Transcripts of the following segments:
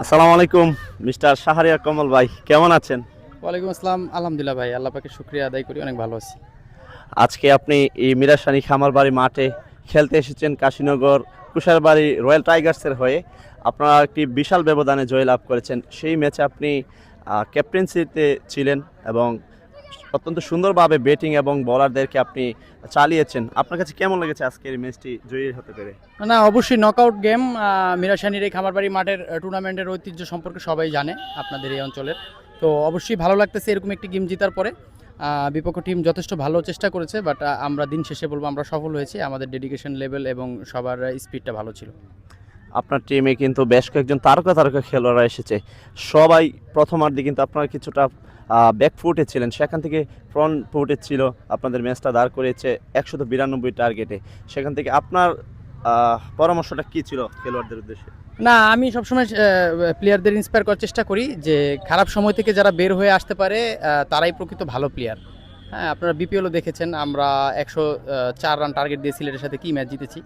আসসালামু আলাইকুম মিস্টার শাহরিয়া কমল ভাই কেমন আছেন? ওয়ালাইকুম আসসালাম আলহামদুলিল্লাহ ভাই আল্লাহ পাকে শুক্রিয়া আদায় করি অনেক ভালো আছি। আজকে আপনি এই মিরাসানি খামারবাড়ি মাঠে খেলতে এসেছেন কাশীনগর কুষারবাড়ি রয়্যাল টাইগার্সের হয়ে। আপনারা একটি বিশাল ব্যবধানে জয়লাভ করেছেন সেই ম্যাচে আপনি ক্যাপ্টেন্সিতে ছিলেন এবং অত্যন্ত সুন্দরভাবে ব্যাটিং এবং বোলারদেরকে আপনি চালিয়েছেন। আপনার কাছে কেমন লেগেছে আজকের ম্যাচটি জয়ী হতে পেরে? না অবশ্যই নকআউট গেম মিরাশানির এই খামারবাড়ি মাঠের টুর্নামেন্টের ঐতিহ্য সম্পর্কে সবাই জানে আপনাদের এই অঞ্চলের। তো অবশ্যই ভালো লাগতেছে এরকম একটি গেম জেতার পরে। বিপক্ষ টিম যথেষ্ট ভালো চেষ্টা করেছে বাট আমরা দিন শেষে বলব আমরা সফল হয়েছি। আমাদের ডেডিকেশন লেভেল এবং সবার স্পিডটা ভালো ছিল। আপনার টিমে কিন্তু বেশ কয়েকজন তারকা তারকা খেলোয়াড়রা এসেছে। সবাই প্রথমার্ধে কিন্তু আপনারা কিছুটা ব্যাক ফুটে ছিলেন। সেখান থেকে ফ্রন্ট ফুটে ছিল। আপনাদের ম্যাচটা দাঁড় করেছে একশত বিরানব্বই টার্গেটে সেখান থেকে আপনার পরামর্শটা কি ছিল খেলোয়াড়দের উদ্দেশ্যে? না, আমি সবসময় প্লেয়ারদের ইন্সপায়ার করার চেষ্টা করি যে খারাপ সময় থেকে যারা বের হয়ে আসতে পারে তারাই প্রকৃত ভালো প্লেয়ার হ্যাঁ আপনারা বিপিএলও দেখেছেন আমরা একশো চার রান টার্গেট দিয়ে সিলেটের সাথে কি ম্যাচ জিতেছি।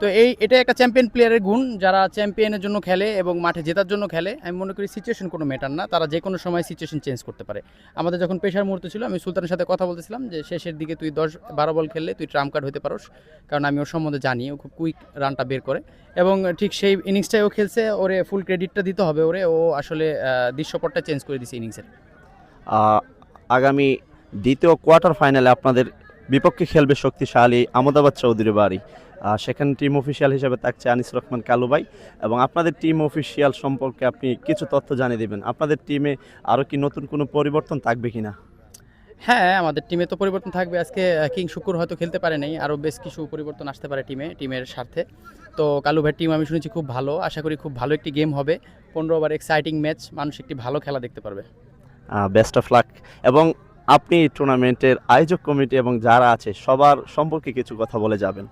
তো এই এটা একটা চ্যাম্পিয়ন প্লেয়ারের গুণ যারা চ্যাম্পিয়নের জন্য খেলে এবং মাঠে জেতার জন্য খেলে আমি মনে করি সিচুয়েশন কোনো ম্যাটার না তারা যে কোনো সময় সিচুয়েশন চেঞ্জ করতে পারে। আমাদের যখন পেশার মুহূর্ত ছিল আমি সুলতানের সাথে কথা বলতেছিলাম যে শেষের দিকে তুই দশ বারো বল খেললে তুই ট্রাম্প কার্ড হতে পারোস। কারণ আমি ওর সম্বন্ধে জানি ও খুব কুইক রানটা বের করে। এবং ঠিক সেই ইনিংসটাই ও খেলছে ওরে ফুল ক্রেডিটটা দিতে হবে ওরে ও আসলে দৃশ্যপটটা চেঞ্জ করে দিছে ইনিংসের আগামী দ্বিতীয় কোয়ার্টার ফাইনালে আপনাদের বিপক্ষে খেলবে শক্তিশালী আমদাবাদ চৌধুরী বাড়ি। সেখানে টিম অফিসিয়াল হিসেবে থাকছে আনিস রহমান কালু ভাই এবং আপনাদের টিম অফিসিয়াল সম্পর্কে আপনি কিছু তথ্য জানিয়ে দেবেন। আপনাদের টিমে আরও কি নতুন কোনো পরিবর্তন থাকবে কি না হ্যাঁ আমাদের টিমে তো পরিবর্তন থাকবে। আজকে কিং শুকুর হয়তো খেলতে পারে নাই। আরও বেশ কিছু পরিবর্তন আসতে পারে টিমে টিমের স্বার্থে। তো কালু ভাইয়ের টিম আমি শুনেছি খুব ভালো। আশা করি খুব ভালো একটি গেম হবে। পনেরো ওভার এক্সাইটিং ম্যাচ। মানুষ একটি ভালো খেলা দেখতে পারবে। Best of luck. এবং আপনি টুর্নামেন্টের আয়োজক কমিটি এবং যারা আছে, সবার সম্পর্কে কিছু কথা বলে যাবেন।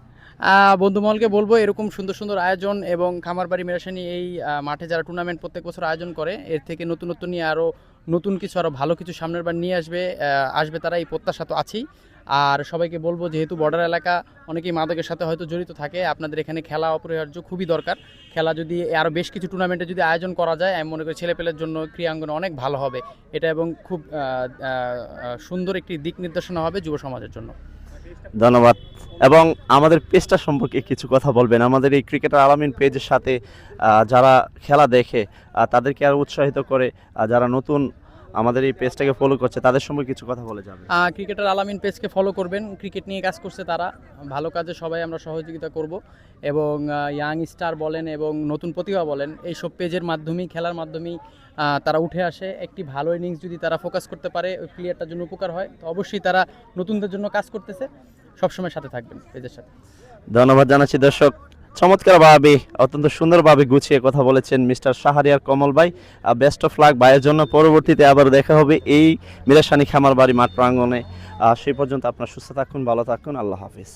বন্ধুমহলকে বলব, এরকম সুন্দর সুন্দর আয়োজন এবং খামারবাড়ি মেরাসানি এই মাঠে যারা টুর্নামেন্ট প্রত্যেক বছর আয়োজন করে, এর থেকে নতুন নতুন নিয়ে আরও নতুন কিছু আরও ভালো কিছু সামনের বার নিয়ে আসবে আসবে তারা, এই প্রত্যাশা তো আছেই। আর সবাইকে বলব, যেহেতু বর্ডার এলাকা অনেকেই মাদকের সাথে হয়তো জড়িত থাকে, আপনাদের এখানে খেলা অপরিহার্য খুবই দরকার। খেলা যদি আরও বেশ কিছু টুর্নামেন্টে যদি আয়োজন করা যায়, আমি মনে করি ছেলেপেলের জন্য ক্রীড়াঙ্গনে অনেক ভালো হবে। এটা এবং খুব সুন্দর একটি দিক নির্দেশনা হবে যুব সমাজের জন্য। ধন্যবাদ। এবং আমাদের পেজটা সম্পর্কে কিছু কথা বলবেন। আমাদের এই ক্রিকেটার আলামিন পেজের সাথে যারা খেলা দেখে তাদেরকে আরও উৎসাহিত করে যারা নতুন আমাদের এই পেজটাকে ফলো করছে তাদের সম্পর্কে কিছু কথা বলে যাবে। ক্রিকেটার আলামিন পেজকে ফলো করবেন ক্রিকেট নিয়ে কাজ করছে তারা। ভালো কাজে সবাই আমরা সহযোগিতা করব। এবং ইয়াং স্টার বলেন এবং নতুন প্রতিভা বলেন এইসব পেজের মাধ্যমেই খেলার মাধ্যমেই তারা উঠে আসে। একটি ভালো ইনিংস যদি তারা ফোকাস করতে পারে ওই প্লেয়ারটার জন্য উপকার হয়। তো অবশ্যই তারা নতুনদের জন্য কাজ করতেছে। সবসময় সাথে থাকবেন পেজের সাথে। ধন্যবাদ জানাচ্ছি দর্শক। চমৎকারভাবে অত্যন্ত সুন্দরভাবে গুছিয়ে কথা বলেছেন মিস্টার শাহারিয়ার কমল ভাই। বেস্ট অফ লাক ভাইয়ের জন্য পরবর্তীতে আবার দেখা হবে এই মিরাসানি খামার বাড়ি মাঠ প্রাঙ্গনে সেই পর্যন্ত আপনার সুস্থ থাকুন, ভালো থাকুন, আল্লাহ হাফিজ।